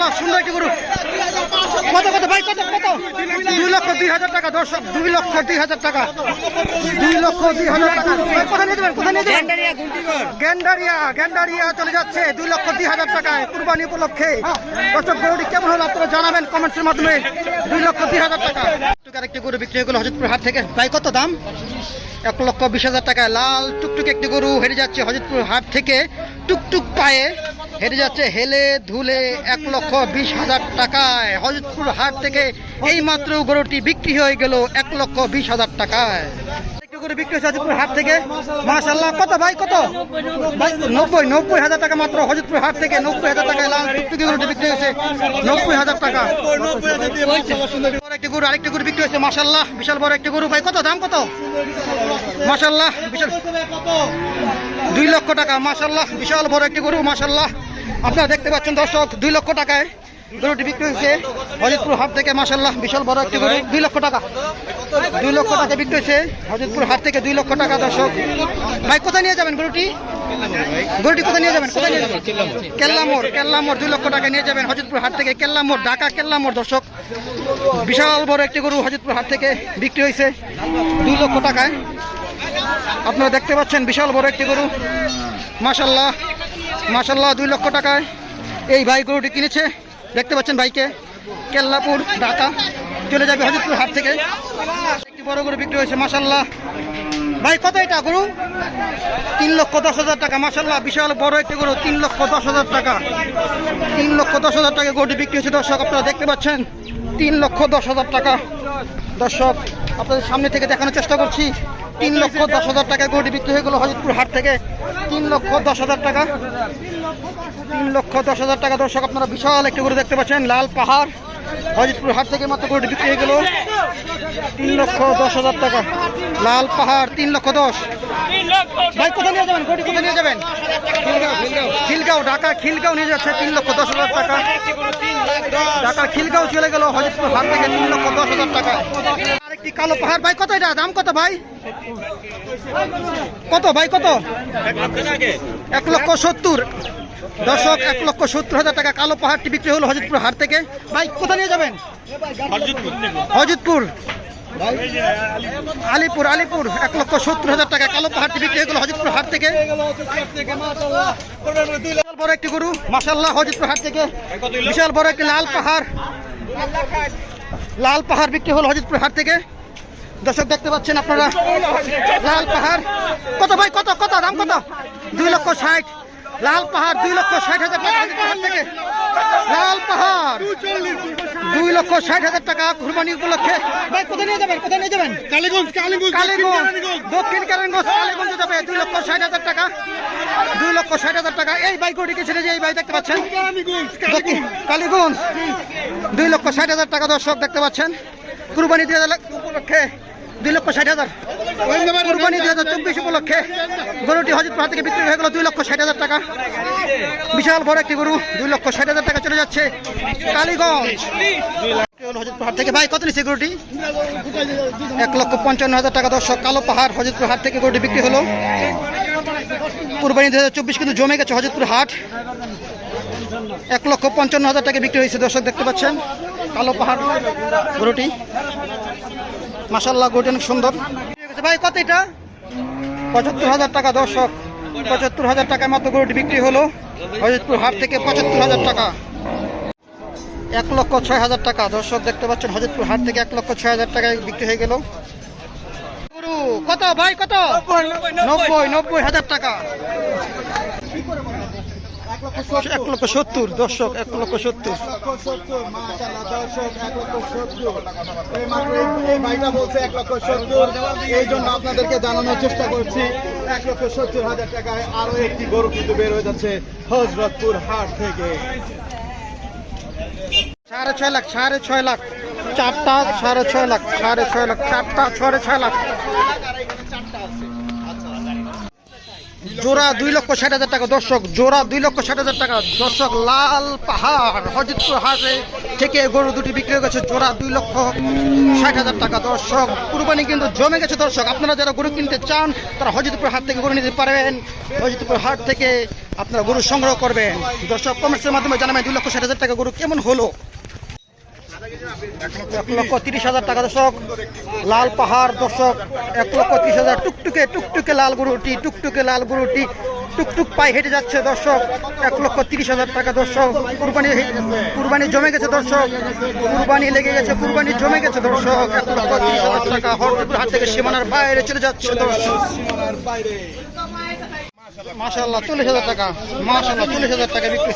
মাশাল্লাহ সুন্দর কি গরু। কত কত ভাই কত কত? দুই লক্ষ দুই হাজার টাকা দর্শক দুই লক্ষ দুই হাজার টাকা। দুই লক্ষ দুই হাজার টাকা। কোথায় নিয়ে যাবেন কোথায় নিয়ে যাবেন? গ্যান্ডারিয়া গ্যান্ডারিয়া চলে যাচ্ছে। দুই লক্ষ দুই হাজার টাকায় কুরবানি উপলক্ষে। দর্শক গরুটি কেমন হলো আপনারা জানাবেন কমেন্টসের মাধ্যমে। দুই লক্ষ দুই হাজার টাকা। একটি গরু বিক্রি হয়ে গেল হজরতপুর হাট থেকে। ভাই কত দাম? এক লক্ষ বিশ হাজার টাকায় লাল টুকটুক একটি গরু হেরে যাচ্ছে হজরতপুর হাট থেকে। টুকটুক পায়ে হেরে যাচ্ছে, হেলে ধুলে এক লক্ষ বিশ হাজার টাকায়। হজরতপুর হাট থেকে এই মাত্র গরুটি বিক্রি হয়ে গেল এক লক্ষ বিশ হাজার টাকায়। বিক্রি হজরতপুর হাট থেকে। কত ভাই, কত? নব্বই নব্বই হাজার টাকা মাত্র হাট থেকে। নব্বই হাজার বিক্রি হয়েছে। নব্বই হাজার টাকা। বিক্রি হয়েছে বিশাল বড় একটি গরু ভাই, কত দাম, কত? মাশাল্লাহ বিশাল দুই লক্ষ টাকা মাশাল্লাহ বিশাল বড় একটি গরু মাশাল্লাহ আপনারা দেখতে পাচ্ছেন দর্শক, দুই লক্ষ টাকায় গরুটি বিক্রি হয়েছে। হজরতপুর হাট থেকে মাশাল্লাহ বিশাল বড় একটি গরু, দুই লক্ষ টাকা। দুই লক্ষ টাকা বিক্রি হয়েছে। হজরতপুর হাট থেকে দুই লক্ষ টাকা, দর্শক। ভাই, কোথায় নিয়ে যাবেন গরুটি? গরুটি কোথায় নিয়ে যাবেন? কোথায় নিয়ে যাবেন? কেল্লামোড় কেল্লামোড়, দুই লক্ষ টাকা নিয়ে যাবেন হজরতপুর হাট থেকে। কেল্লামোড়, ঢাকা কেল্লামোড়, দর্শক। বিশাল বড় একটি গরু হজরতপুর হাট থেকে বিক্রি হয়েছে। দুই লক্ষ টাকায়। আপনারা দেখতে পাচ্ছেন বিশাল বড় একটি গরু। মাশাল্লাহ মাশাল্লাহ দুই লক্ষ টাকায় এই ভাই গরুটি কিনেছে। দেখতে পাচ্ছেন ভাইকে, কেল্লাপুর ঢাকা। চলে যাবে হজরতপুর হাট থেকে। একটি বড় গরু বিক্রি হয়েছে মাশাল্লাহ ভাই, কত এটা গরু? তিন লক্ষ দশ হাজার টাকা মাশাল্লাহ বিশাল বড় একটি গরু, তিন লক্ষ দশ হাজার টাকা। তিন লক্ষ দশ হাজার টাকা গরুটি বিক্রি হয়েছে। দর্শক, আপনারা দেখতে পাচ্ছেন, তিন লক্ষ দশ হাজার টাকা। দর্শক, আপনাদের সামনে থেকে দেখানোর চেষ্টা করছি। তিন লক্ষ দশ হাজার টাকা গরুটি বিক্রি হয়ে গেল হজরতপুর হাট থেকে। তিন লক্ষ দশ হাজার টাকা। তিন লক্ষ দশ হাজার টাকা দর্শক, আপনারা বিশাল একটি গরু দেখতে পাচ্ছেন, লাল পাহাড়। হজরতপুর হাট থেকে মাত্র গরুটি বিক্রি হয়ে গেল। তিন লক্ষ দশ হাজার টাকা। লাল পাহাড়, তিন লক্ষ দশ। ভাই, কোথায় নিয়ে যাবেন? গরুটি কোথায় নিয়ে যাবেন? খিলগাঁও, ঢাকা খিলগাঁও নিয়ে যাচ্ছে, তিন লক্ষ দশ হাজার টাকা। ঢাকা খিলগাঁও চলে গেল হজরতপুর হাট থেকে তিন লক্ষ দশ হাজার টাকা। আরেকটি কালো পাহাড় ভাই, কত এটা? দাম কত ভাই? কত ভাই, কত? এক লক্ষ সত্তর। দর্শক, এক লক্ষ সত্তর হাজার টাকা কালো পাহাড়টি বিক্রি হলো হজরতপুর হাট থেকে। ভাই কোথায় নিয়ে যাবেন? হজরতপুর। আলিপুর আলিপুর। এক লক্ষ সত্তর হাজার টাকা কালো পাহাড়টি বিক্রি হয়ে গেল হজরতপুর হাট থেকে। বিশাল বড় একটি গরু মাসাল্লাহ হজরতপুর হাট থেকে। বিশাল বড় একটি লাল পাহাড়। লাল পাহাড় বিক্রি হলো হজরতপুর হাট থেকে। দর্শক, দেখতে পাচ্ছেন আপনারা লাল পাহাড়। কত ভাই, কত কত, দাম কত? দুই লক্ষ ষাট। লাল পাহাড় দুই লক্ষ ষাট হাজার থেকে। লাল পাহাড়। দুই লক্ষ ষাট হাজার টাকা কুরবানি উপলক্ষে। ভাই কোথায় নিয়ে যাবেন? কোথায় নিয়ে যাবেন? কালীগঞ্জ কালীগঞ্জ কালীগঞ্জ। দক্ষিণ কালীগঞ্জ। কালীগঞ্জ যাবে। দুই লক্ষ ষাট হাজার টাকা। দুই লক্ষ ষাট হাজার টাকা। এই বাইক গড়িকে ছেড়ে যে এই বাইক দেখতে পাচ্ছেন। কালীগঞ্জ কালীগঞ্জ। দুই লক্ষ ষাট হাজার টাকা দর্শক দেখতে পাচ্ছেন। কুরবানি দুই হাজার উপলক্ষে দুই লক্ষ ষাট হাজার। কুরবানি দুই হাজার চব্বিশ উপলক্ষে গরুটি হজরতপুর থেকে বিক্রি হয়ে গেল দুই লক্ষ ষাট হাজার টাকা। বিশাল বড় একটি গরু, দুই লক্ষ ষাট হাজার টাকা চলে যাচ্ছে কালীগঞ্জ। থেকে, ভাই, কত গরুটি? এক লক্ষ পঞ্চান্ন হাজার টাকা কালো পাহাড় হাট থেকে গরুটি বিক্রি হলো। হাজার চব্বিশ কিন্তু জমে গেছে হাট। এক লক্ষ পঞ্চান্ন হাজার বিক্রি হয়েছে দর্শক, দেখতে পাচ্ছেন কালো পাহাড় গরুটি। মাসাল্লাহ গরুটি অনেক সুন্দর। ভাই, কত এটা? পঁচাত্তর হাজার টাকা, দর্শক। পঁচাত্তর হাজার টাকায় মাত্র গরুটি বিক্রি হলো। হজরতপুর হাট থেকে পঁচাত্তর হাজার টাকা। এক লক্ষ ছয় হাজার টাকা। দর্শক, দেখতে পাচ্ছেন, হজরতপুর হাট থেকে এক লক্ষ ছয় হাজার টাকায় বিক্রি হয়ে গেল। কত? ভাই, কত? নব্বই নব্বই হাজার টাকা। এক লক্ষ সত্তর, দর্শক, এক লক্ষ সত্তর। ভাইটা বলছে এক লক্ষ সত্তর এই জন্য আপনাদেরকে জানানোর চেষ্টা করছি এক লক্ষ সত্তর হাজার টাকায় আরও একটি গরু কিন্তু বের হয়ে যাচ্ছে হজরতপুর হাট থেকে সাড়ে ছয় লাখ, সাড়ে ছয় লাখ। চারটা, সাড়ে ছয় লাখ, সাড়ে ছয় লাখ, চারটা সাড়ে ছয় লাখ। জোড়া দুই লক্ষ ষাট হাজার টাকা দর্শক, জোড়া দুই লক্ষ ষাট হাজার টাকা দর্শক, লাল পাহাড়, হজরতপুর হাটে থেকে গরু দুটি বিক্রি হয়ে গেছে, জোড়া দুই লক্ষ ষাট হাজার টাকা দর্শক। কুরবানি কিন্তু জমে গেছে দর্শক, আপনারা যারা গরু কিনতে চান, তারা হজরতপুর হাট থেকে গরু নিতে পারবেন। হজরতপুর হাট থেকে আপনারা গরু সংগ্রহ করবেন। দর্শক, কমেন্টসের মাধ্যমে জানাবেন দুই লক্ষ ষাট হাজার টাকা গরু কেমন হলো? এক লক্ষ তিরিশ হাজার টাকা দর্শক। লাল পাহাড় দর্শক, এক লক্ষ তিরিশ হাজার। টুকটুকে টুকটুকে লাল গরুটি, টুকটুকে লাল গরুটি। টুকটুক পায়ে হেঁটে যাচ্ছে দর্শক, এক লক্ষ তিরিশ হাজার টাকা দর্শক। কুরবানি কুরবানি জমে গেছে দর্শক। কুরবানি লেগে গেছে, কুরবানি জমে গেছে দর্শক। এক লক্ষ তিরিশ হাজার টাকা হরদপুর হাট থেকে সীমানার বাইরে চলে যাচ্ছে দর্শক। বাইরে চল্লিশ হাজার টাকা মাশাল্লাহ চল্লিশ হাজার টাকা বিক্রি